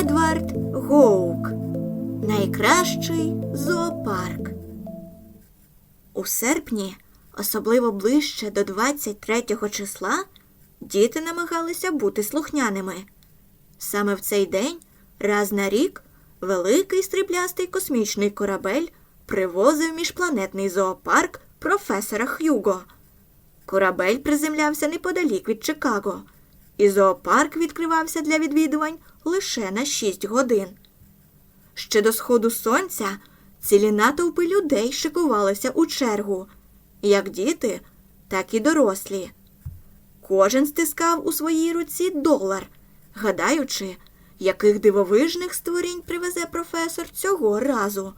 Едвард Гоук. Найкращий зоопарк. У серпні, особливо ближче до 23 числа, діти намагалися бути слухняними. Саме в цей день, раз на рік, великий стріблястий космічний корабель привозив міжпланетний зоопарк професора Х'юго. Корабель приземлявся неподалік від Чикаго, і зоопарк відкривався для відвідувань лише на 6 годин. Ще до сходу сонця цілі натовпи людей шикувалися у чергу, як діти, так і дорослі. Кожен стискав у своїй руці долар, гадаючи, яких дивовижних створінь привезе професор цього разу.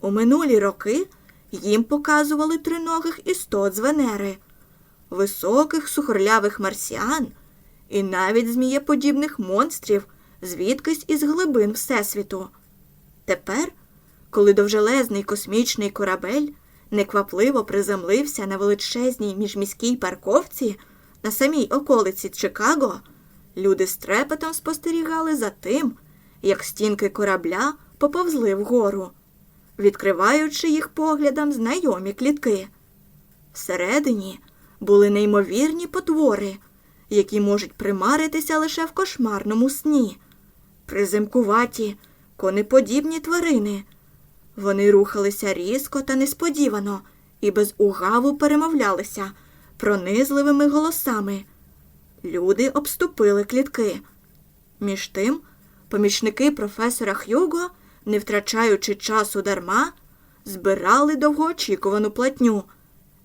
У минулі роки їм показували триногих істот з Венери, високих сухорлявих марсіан і навіть змієподібних монстрів звідкись із глибин Всесвіту. Тепер, коли довжелезний космічний корабель неквапливо приземлився на величезній міжміській парковці на самій околиці Чикаго, люди з трепетом спостерігали за тим, як стінки корабля поповзли вгору, відкриваючи їх поглядом знайомі клітки. Всередині були неймовірні потвори, які можуть примаритися лише в кошмарному сні, приземкуваті, конеподібні тварини. Вони рухалися різко та несподівано і без угаву перемовлялися пронизливими голосами. Люди обступили клітки. Між тим, помічники професора Х'юго, не втрачаючи часу дарма, збирали довгоочікувану платню,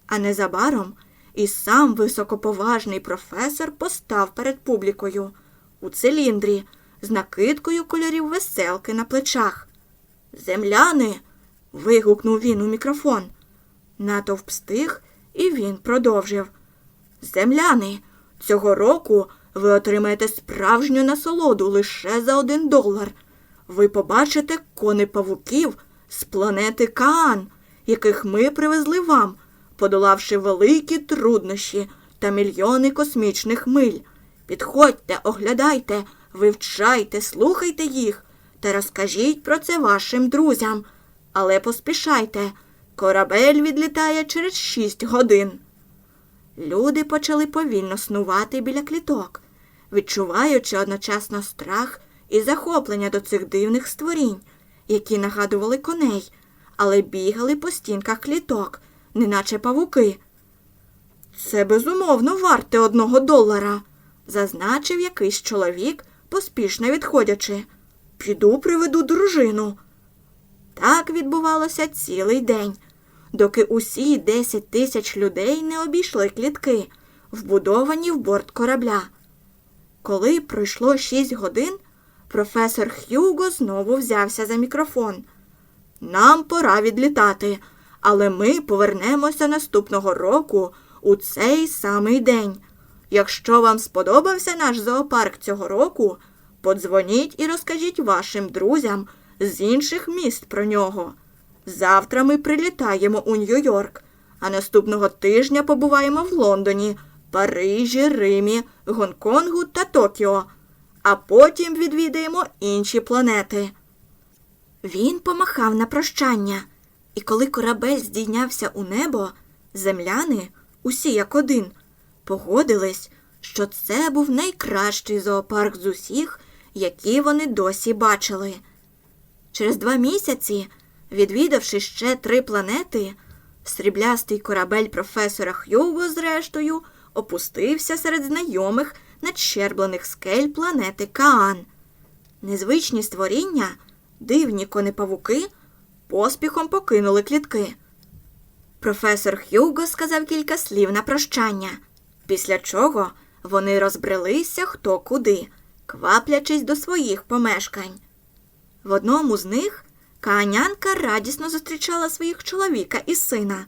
а незабаром і сам високоповажний професор постав перед публікою у циліндрі з накидкою кольорів веселки на плечах. Земляни. вигукнув він у мікрофон. Натовп стих, і він продовжив. Земляни, цього року ви отримаєте справжню насолоду лише за один долар. Ви побачите кони павуків з планети Каан, яких ми привезли вам, подолавши великі труднощі та мільйони космічних миль. Підходьте, оглядайте, вивчайте, слухайте їх та розкажіть про це вашим друзям. Але поспішайте, корабель відлітає через шість годин. Люди почали повільно снувати біля кліток, відчуваючи одночасно страх і захоплення до цих дивних створінь, які нагадували коней, але бігали по стінках кліток, неначе павуки. Це безумовно варте одного долара, зазначив якийсь чоловік, поспішно відходячи. Піду приведу дружину. Так відбувалося цілий день, доки усі 10 тисяч людей не обійшли клітки, вбудовані в борт корабля. Коли пройшло 6 годин, професор Х'юго знову взявся за мікрофон. Нам пора відлітати, але ми повернемося наступного року у цей самий день. Якщо вам сподобався наш зоопарк цього року, подзвоніть і розкажіть вашим друзям з інших міст про нього. Завтра ми прилітаємо у Нью-Йорк, а наступного тижня побуваємо в Лондоні, Парижі, Римі, Гонконгу та Токіо, а потім відвідаємо інші планети. Він помахав на прощання, і коли корабель здійнявся у небо, земляни, усі як один, погодились, що це був найкращий зоопарк з усіх, які вони досі бачили. Через два місяці, відвідавши ще три планети, сріблястий корабель професора Х'юго, зрештою, опустився серед знайомих надщерблених скель планети Каан. Незвичні створіння, дивні конепавуки, поспіхом покинули клітки. Професор Х'юго сказав кілька слів на прощання, після чого вони розбрелися хто куди, кваплячись до своїх помешкань. В одному з них каанянка радісно зустрічала своїх чоловіка і сина.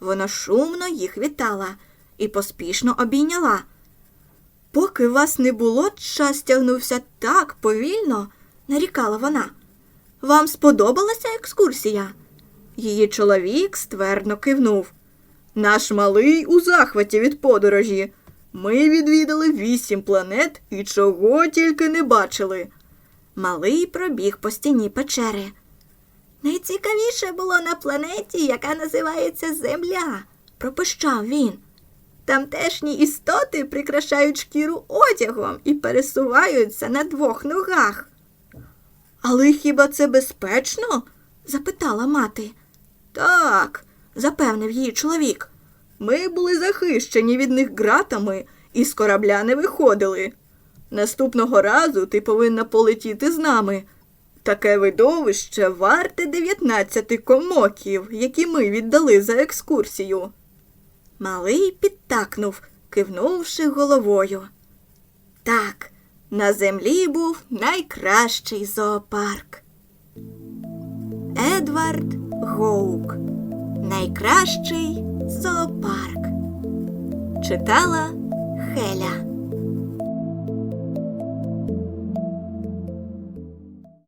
Вона шумно їх вітала і поспішно обійняла. Поки вас не було, час тягнувся так повільно, нарікала вона. Вам сподобалася екскурсія? Її чоловік ствердно кивнув. Наш малий у захваті від подорожі. Ми відвідали вісім планет і чого тільки не бачили. Малий пробіг по стіні печери. Найцікавіше було на планеті, яка називається Земля, пропищав він. Тамтешні істоти прикрашають шкіру одягом і пересуваються на двох ногах. Але хіба це безпечно? запитала мати. Так, запевнив її чоловік. Ми були захищені від них ґратами і з корабля не виходили. Наступного разу ти повинна полетіти з нами. Таке видовище варте 19 комоків, які ми віддали за екскурсію. Малий підтакнув, кивнувши головою. Так, на землі був найкращий зоопарк. Едвард Гоук. Найкращий зоопарк. Читала Хеля.